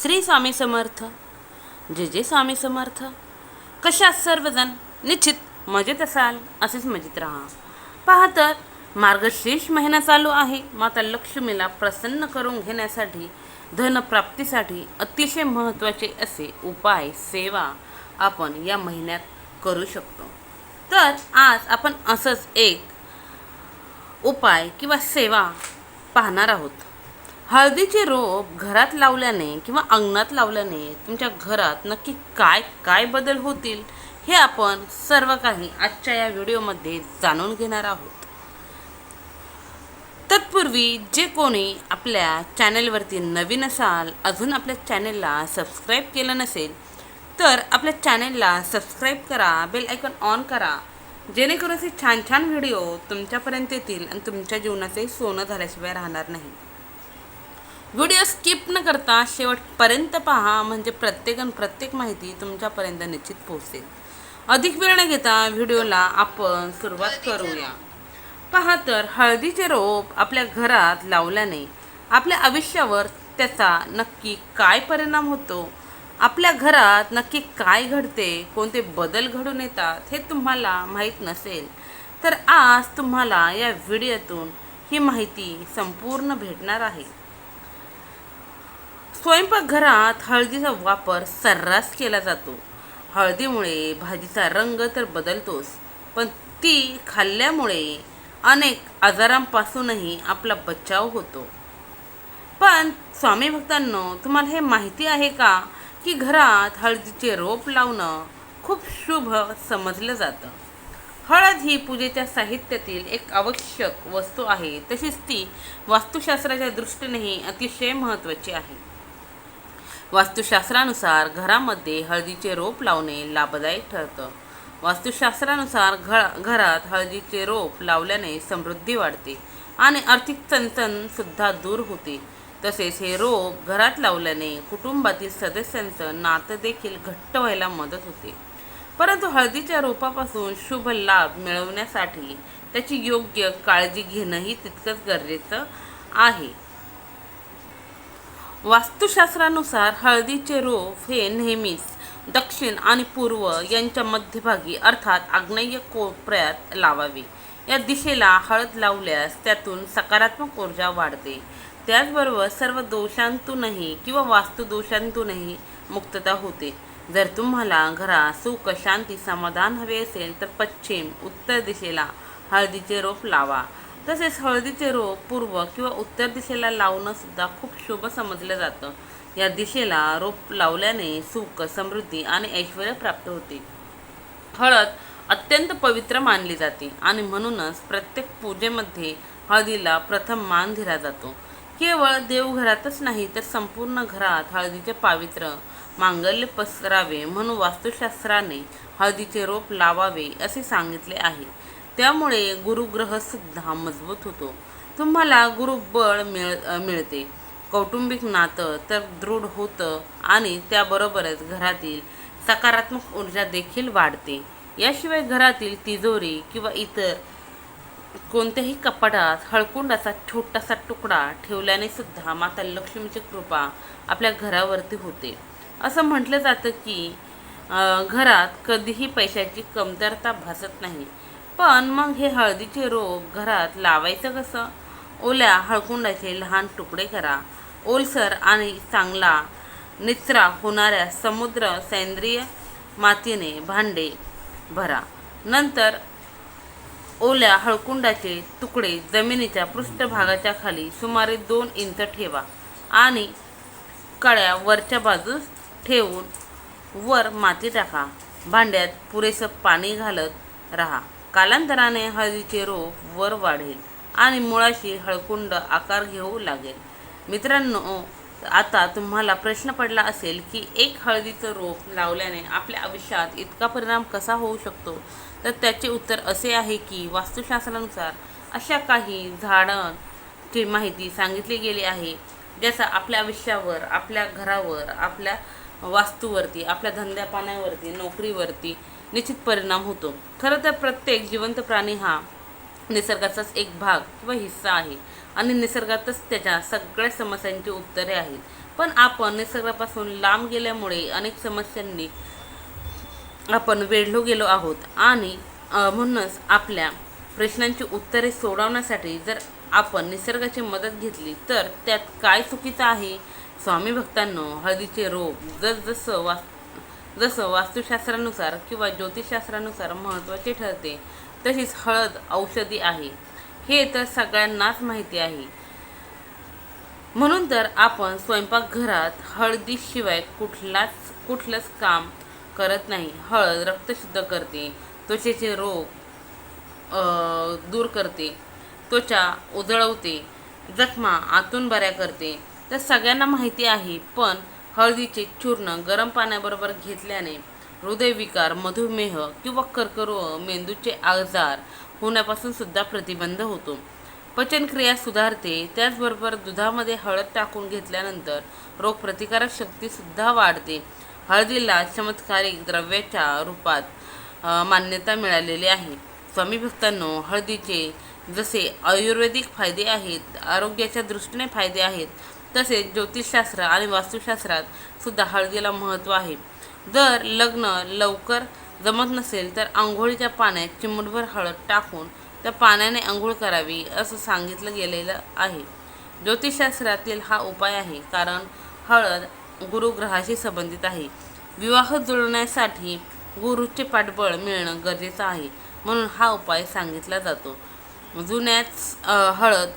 श्री स्वामी समर्थ. जे जे स्वामी समर्थ. कशात सर्वजण निश्चित मजेत असाल? असेच मजेत राहा. पहा तर मार्गशीर्ष महिना चालू आहे. माता लक्ष्मीला प्रसन्न करून घेण्यासाठी धनप्राप्तीसाठी अतिशय महत्त्वाचे असे उपाय सेवा आपण या महिन्यात करू शकतो. तर आज आपण असंच एक उपाय किंवा सेवा पाहणार आहोत. हळदीचे रोप घरात लावल्याने किंवा अंगणात लावल्याने तुमच्या घरात नक्की काय काय बदल होतील हे आपण सर्व काही आजच्या या व्हिडिओमध्ये जाणून घेणार आहोत. तत्पूर्वी जे कोणी आपल्या चॅनेलवरती नवीन असाल अजून आपल्या चॅनेलला सबस्क्राईब केलं नसेल तर आपल्या चॅनेलला सबस्क्राईब करा बेल आयकॉन ऑन करा जेणेकरून असे छान छान व्हिडिओ तुमच्यापर्यंत येतील आणि तुमच्या जीवनाचे सोनं झाल्याशिवाय राहणार नाही. व्हिडिओ स्किप न करता शेवटपर्यंत पहा म्हणजे प्रत्येकन प्रत्येक माहिती तुमच्यापर्यंत निश्चित पोहोचेल. अधिक वेळ न घेता व्हिडिओला आपण सुरुवात करूया. पहा तर हळदीचे रोप आपल्या घरात लावल्याने आपल्या आयुष्यावर त्याचा नक्की काय परिणाम होतो? आपल्या घरात नक्की काय घडते? कोणते बदल घडून येतात? हे तुम्हाला माहीत नसेल तर आज तुम्हाला या व्हिडिओतून ही माहिती संपूर्ण भेटणार आहे. स्वयंपाकघरात हळदीचा वापर सर्रास केला जातो. हळदीमुळे भाजीचा रंग तर बदलतोच पण ती खाल्ल्यामुळे अनेक आजारांपासूनही आपला बचाव होतो. पण स्वामी भक्तांनो तुम्हाला हे माहिती आहे का की घरात हळदीचे रोप लावणं खूप शुभ समजलं जातं. हळद ही पूजेच्या साहित्यातील एक आवश्यक वस्तू आहे तशीच ती वास्तुशास्त्राच्या दृष्टीनेही अतिशय महत्त्वाची आहे. वास्तुशास्त्रानुसार घरामध्ये हळदीचे रोप लावणे लाभदायक ठरतं. वास्तुशास्त्रानुसार घ घरात हळदीचे रोप लावल्याने समृद्धी वाढते आणि आर्थिक चणचण सुद्धा दूर होते. तसेच हे रोप घरात लावल्याने कुटुंबातील सदस्यांचं नातं देखील घट्ट व्हायला मदत होते. परंतु हळदीच्या रोपापासून शुभ लाभ मिळवण्यासाठी त्याची योग्य काळजी घेणंही तितकंच गरजेचं आहे. वास्तुशास्त्रानुसार हळदीचे रोप हे नेहमीच दक्षिण आणि पूर्व यांच्या मध्यभागी अर्थात आग्नेय कोपऱ्यात लावावे. या दिशेला हळद लावल्यास त्यातून सकारात्मक ऊर्जा वाढते. त्याचबरोबर सर्व दोषांतूनही किंवा वास्तुदोषांतूनही मुक्तता होते. जर तुम्हाला घरात सुख शांती समाधान हवे असेल तर पश्चिम उत्तर दिशेला हळदीचे रोप लावा. तसेच हळदीचे रोप पूर्व किंवा उत्तर दिशेला लावणं सुद्धा खूप शुभ समजलं जातं. या दिशेला रोप लावल्याने सुख समृद्धी आणि ऐश्वर प्राप्त होते. हळद अत्यंत पवित्र मानली जाते आणि म्हणूनच प्रत्येक पूजेमध्ये हळदीला प्रथम मान दिला जातो. केवळ देवघरातच नाही तर संपूर्ण घरात हळदीचे पावित्र्य मांगल्य पसरावे म्हणून वास्तुशास्त्राने हळदीचे रोप लावावे असे सांगितले आहे. त्यामुळे गुरुग्रहसुद्धा मजबूत होतो. तुम्हाला गुरुबळ मिळ मिळते. कौटुंबिक नातं तर दृढ होतं आणि त्याबरोबरच घरातील सकारात्मक ऊर्जा देखील वाढते. याशिवाय घरातील तिजोरी किंवा इतर कोणत्याही कपाटात हळकुंडाचा छोटासा तुकडा ठेवल्याने सुद्धा माता लक्ष्मीची कृपा आपल्या घरावरती होते. असं म्हटलं जातं की घरात कधीही पैशाची कमतरता भासत नाही. पण मग हे हळदीचे रोप घरात लावायचं कसं? ओल्या हळकुंडाचे लहान तुकडे करा. ओलसर आणि चांगला निचरा होणाऱ्या समुद्र सेंद्रिय मातीने भांडे भरा. नंतर ओल्या हळकुंडाचे तुकडे जमिनीच्या पृष्ठभागाच्या खाली सुमारे दोन इंच ठेवा आणि कळ्या वरच्या बाजूस ठेवून वर माती टाका. भांड्यात पुरेसं पाणी घालत राहा. कालांतराने हळदीचे रोप वर वाढेल आणि मुळाशी हळकुंड आकार घेऊ लागेल. मित्रांनो आता तुम्हाला प्रश्न पडला असेल की एक हळदीचं रोप लावल्याने आपल्या आयुष्यात इतका परिणाम कसा होऊ शकतो? तर त्याचे उत्तर असे आहे की वास्तुशास्त्रानुसार अशा काही झाडांची माहिती सांगितली गेली आहे ज्याचा आपल्या आयुष्यावर आपल्या घरावर आपल्या वास्तूवरती आपल्या धंद्या पाण्यावरती नोकरीवरती निश्चित परिणाम होतो. खरं तर प्रत्येक जिवंत प्राणी हा निसर्गाचाच एक भाग किंवा हिस्सा आहे आणि निसर्गातच त्याच्या सगळ्या समस्यांची उत्तरे आहेत. पण आपण निसर्गापासून लांब गेल्यामुळे अनेक समस्यांनी आपण वेढलो गेलो आहोत आणि म्हणूनच आपल्या प्रश्नांची उत्तरे सोडवण्यासाठी जर आपण निसर्गाची मदत घेतली तर त्यात काय चुकीचं आहे? स्वामी भक्तांनो हळदीचे रोग जसजसं वास जसं वास्तुशास्त्रानुसार किंवा ज्योतिषशास्त्रानुसार महत्त्वाचे ठरते तशीच हळद औषधी आहे. हे तर सगळ्यांनाच माहिती आहे. म्हणून तर आपण स्वयंपाकघरात हळदीशिवाय कुठलाच कुठलंच काम करत नाही. हळद रक्त शुद्ध करते त्वचेचे रोग दूर करते त्वचा उजळवते जखमा आतून बऱ्या करते. तर सगळ्यांना माहिती आहे पण हळदीचे चूर्ण गरम पाण्याबरोबर घेतल्याने हृदयविकार मधुमेह किंवा कर्करोग मेंदूचे आजार होण्यापासून सुद्धा प्रतिबंध होतो. पचनक्रिया सुधारते त्याचबरोबर दुधामध्ये हळद टाकून घेतल्यानंतर रोगप्रतिकारक शक्तीसुद्धा वाढते. हळदीला चमत्कारिक द्रव्याच्या रूपात मान्यता मिळालेली आहे. स्वामी भक्तांनो हळदीचे जसे आयुर्वेदिक फायदे आहेत आरोग्याच्या दृष्टीने फायदे आहेत तसेच ज्योतिषशास्त्र आणि वास्तुशास्त्रात सुद्धा हळदीला महत्त्व आहे. जर लग्न लवकर जमत नसेल तर आंघोळीच्या पाण्यात चिमूटभर हळद टाकून त्या पाण्याने आंघोळ करावी असं सांगितलं गेलेलं आहे. ज्योतिषशास्त्रातील हा उपाय आहे कारण हळद गुरुग्रहाशी संबंधित आहे. विवाह जुळण्यासाठी गुरुचे पाठबळ मिळणं गरजेचं आहे म्हणून हा उपाय सांगितला जातो. जुन्याच हळद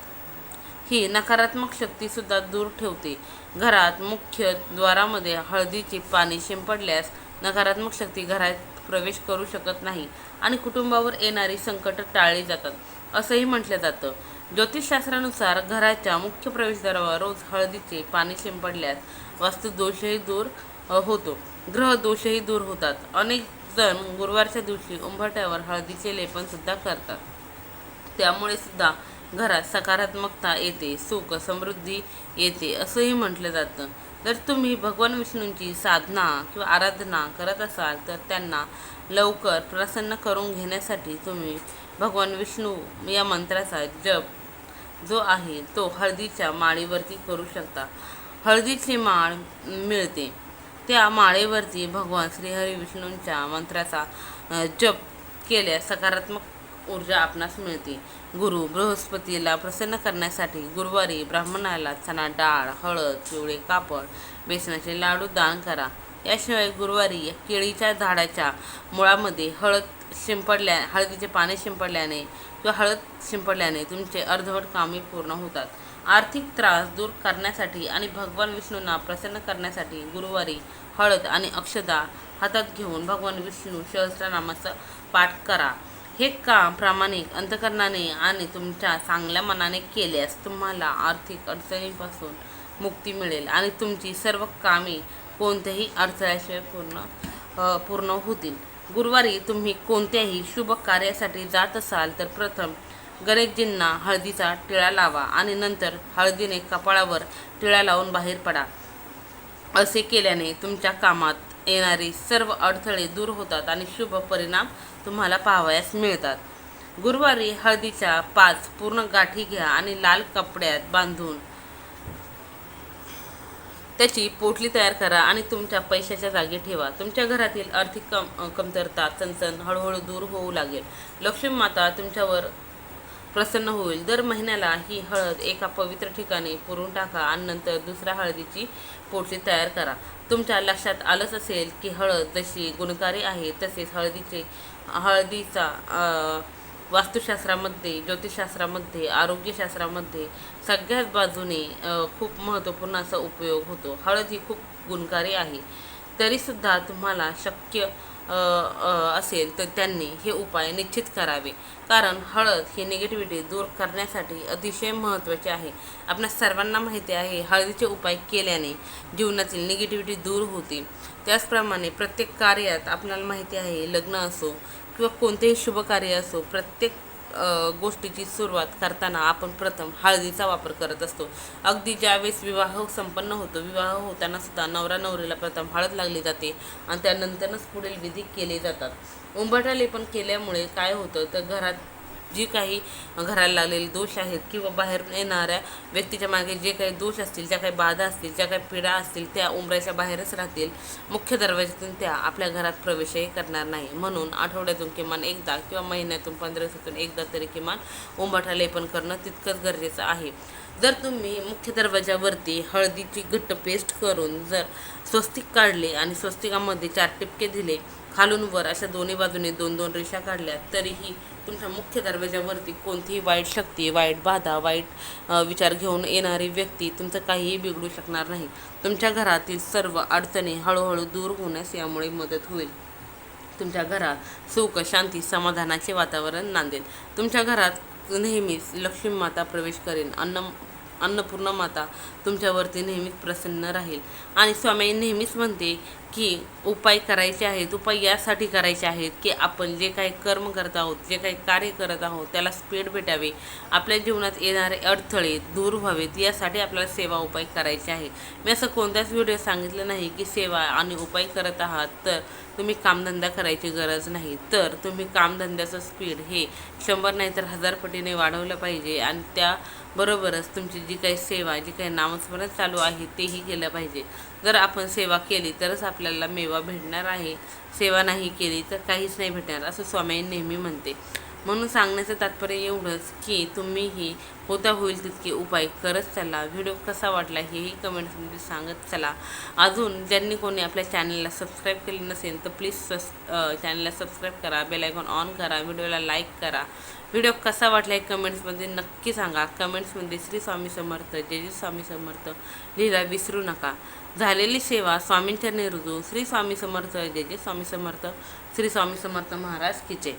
ही नकारात्मक शक्तीसुद्धा दूर ठेवते. घरात मुख्य द्वारामध्ये हळदीची पाणी शिंपडल्यास नकारात्मक शक्ती घरात प्रवेश करू शकत नाही आणि कुटुंबावर येणारी संकट टाळली जातात असंही म्हटलं जातं. ज्योतिषशास्त्रानुसार घराच्या मुख्य प्रवेशद्वारावर रोज हळदीचे पाणी शिंपडल्यास वास्तुदोषही दूर होतो. ग्रह दोषही दूर होतात. अनेक जण गुरुवारच्या दिवशी उंबरठ्यावर हळदीचे लेपनसुद्धा करतात. त्यामुळे सुद्धा घरात सकारात्मकता येते सुख समृद्धी येते असंही म्हटलं जातं. जर तुम्ही भगवान विष्णूंची साधना किंवा आराधना करत असाल तर त्यांना लवकर प्रसन्न करून घेण्यासाठी तुम्ही भगवान विष्णू या मंत्राचा जप जो आहे तो हळदीच्या माळीवरती करू शकता. हळदीची माळ मिळते. त्या माळेवरती भगवान श्रीहरी विष्णूंच्या मंत्राचा जप केल्यास सकारात्मक ऊर्जा आपणास मिळते. गुरु बृहस्पतीला प्रसन्न करण्यासाठी गुरुवारी ब्राह्मणाला चणा डाळ हळद पिवळे कापड बेसनाचे लाडू दान करा. याशिवाय गुरुवारी केळीच्या झाडाच्या मुळामध्ये हळद शिंपडल्या हळदीचे पाणी शिंपडल्याने किंवा हळद शिंपडल्याने तुमचे अर्धवट कामे पूर्ण होतात. आर्थिक त्रास दूर करण्यासाठी आणि भगवान विष्णूंना प्रसन्न करण्यासाठी गुरुवारी हळद आणि अक्षदा हातात घेऊन भगवान विष्णू सहस्रनामाचा पाठ करा. हे काम प्रामाणिक अंतकरणाने आणि तुमच्या चांगल्या मनाने केल्यास तुम्हाला आर्थिक अडचणींपासून मुक्ती मिळेल आणि तुमची सर्व कामे कोणत्याही अडथळ्याशिवाय पूर्ण पूर्ण होतील. गुरुवारी तुम्ही कोणत्याही शुभ कार्यासाठी जात असाल तर प्रथम गणेशजींना हळदीचा टिळा लावा आणि नंतर हळदीने कपाळावर टिळा लावून बाहेर पडा. असे केल्याने तुमच्या कामात येणारे सर्व अडथळे दूर होतात आणि शुभ परिणाम तुम्हाला पाहावयास मिळतात. गुरुवारी हळदीच्या पाच पूर्ण गाठी घ्या आणि लाल कपड्यात बांधून त्याची पोटली तयार करा आणि तुमच्या पैशाच्या जागी ठेवा. तुमच्या घरातील आर्थिक कम कमतरता चणचण हळूहळू दूर होऊ लागेल. लक्ष्मी माता तुमच्यावर प्रसन्न होईल. दर महिन्याला ही हळद एका पवित्र ठिकाणी पुरून टाका आणि नंतर दुसऱ्या हळदीची पोटली तयार करा. तुमच्या लक्षात आलंच असेल की हळद जशी गुणकारी आहे तसेच हळदीचे हळदीचा वास्तुशास्त्रामध्ये ज्योतिषशास्त्रामध्ये आरोग्यशास्त्रामध्ये सगळ्याच बाजूने खूप महत्त्वपूर्ण असा उपयोग होतो. हळद ही खूप गुणकारी आहे. तरीसुद्धा तुम्हाला शक्य असेल तर त्यांनी हे उपाय निश्चित करावे. कारण हळद ही निगेटिव्हिटी दूर करण्यासाठी अतिशय महत्त्वाचे आहे. आपल्या सर्वांना माहिती आहे हळदीचे उपाय केल्याने जीवनातील निगेटिव्हिटी दूर होते. त्याचप्रमाणे प्रत्येक कार्यात आपल्याला माहिती आहे लग्न असो किंवा कोणतेही शुभ कार्य असो प्रत्येक गोष्टीची सुरुवात करताना आपण प्रथम हळदीचा वापर करत असतो. अगदी ज्यावेळेस विवाह संपन्न होतो विवाह होताना सुद्धा नवरा नवरीला प्रथम हळद लागली जाते आणि त्यानंतरच पुढील विधी केले जातात. उंबरठा लेपन केल्यामुळे काय होतं तर घरात जी काही घराला लागलेले दोष आहेत किंवा बाहेर येणाऱ्या व्यक्तीच्या मागे जे काही दोष असतील ज्या काही बाधा असतील ज्या काही पीडा असतील त्या उमऱ्याच्या बाहेरच राहतील. मुख्य दरवाज्यातून त्या आपल्या घरात प्रवेशही करणार नाही. म्हणून आठवड्यातून किमान एकदा किंवा महिन्यातून पंधरा दिवसातून एकदा तरी किमान उंबाठा लेपन करणं तितकंच गरजेचं आहे. जर तुम्ही मुख्य दरवाजावरती हळदीची घट्ट पेस्ट करून जर स्वस्तिक काढले आणि स्वस्तिकामध्ये चार टिपके दिले खालून वर अशा दोन्ही बाजूने दोन दोन रेषा काढल्या तरीही तुमच्या मुख्य दरवाजावरती कोणतीही वाईट शक्ती वाईट बाधा वाईट विचार घेऊन येणारी व्यक्ती तुमचं काहीही बिघडू शकणार नाही. तुमच्या घरातील सर्व अडचणी हळूहळू दूर होण्यास यामुळे मदत होईल. तुमच्या घरात सुख शांती समाधानाचे वातावरण नांदेल. तुमच्या घरात नेहमीच लक्ष्मी माता प्रवेश करेन. अन्न अन्नपूर्णा माता तुमच्यावरती नेहमीच प्रसन्न राहील. आणि स्वामी नेहमीच म्हणते की उपाय करायचे आहेत उपाय यासाठी करायचे आहेत की आपण जे काही कर्म करत आहोत जे काही कार्य करत आहोत त्याला स्पीड भेटावे. आपल्या जीवनात येणारे अडथळे दूर व्हावेत यासाठी आपल्याला सेवा उपाय करायचे आहे मी असं कोणत्याच व्हिडिओ सांगितलं नाही की सेवा आणि उपाय करत आहात तर तुम्ही कामधंदा करायची गरज नाही. तर तुम्ही कामधंद्याचं स्पीड हे शंभर नाही तर हजार पटीने वाढवलं पाहिजे आणि त्याबरोबरच तुमची जी काही सेवा जी काही नामस्मरण चालू आहे तेही केलं पाहिजे. जर आपण सेवा केली तरच आपल्याला मेवा भेटणार आहे. सेवा नाही केली तर काहीच नाही भेटणार असं स्वामी नेहमी म्हणते. म्हणून सांगण्याचं तात्पर्य एवढंच की तुम्हीही होता होईल तितके उपाय करत चला. व्हिडिओ कसा वाटला हेही कमेंट्समध्ये सांगत चला. अजून ज्यांनी कोणी आपल्या चॅनलला सबस्क्राईब केले नसेल तर प्लीज सस चॅनलला सबस्क्राईब करा बेलायकॉन ऑन करा व्हिडिओला लाईक करा. व्हिडिओ कसा वाटला आहे कमेंट्समध्ये नक्की सांगा. कमेंट्समध्ये श्री स्वामी समर्थ जय स्वामी समर्थ लिहिला विसरू नका. झालेली सेवा स्वामींच्या निरुजू श्री स्वामी समर्थ जय स्वामी समर्थ श्री स्वामी समर्थ महाराज किचे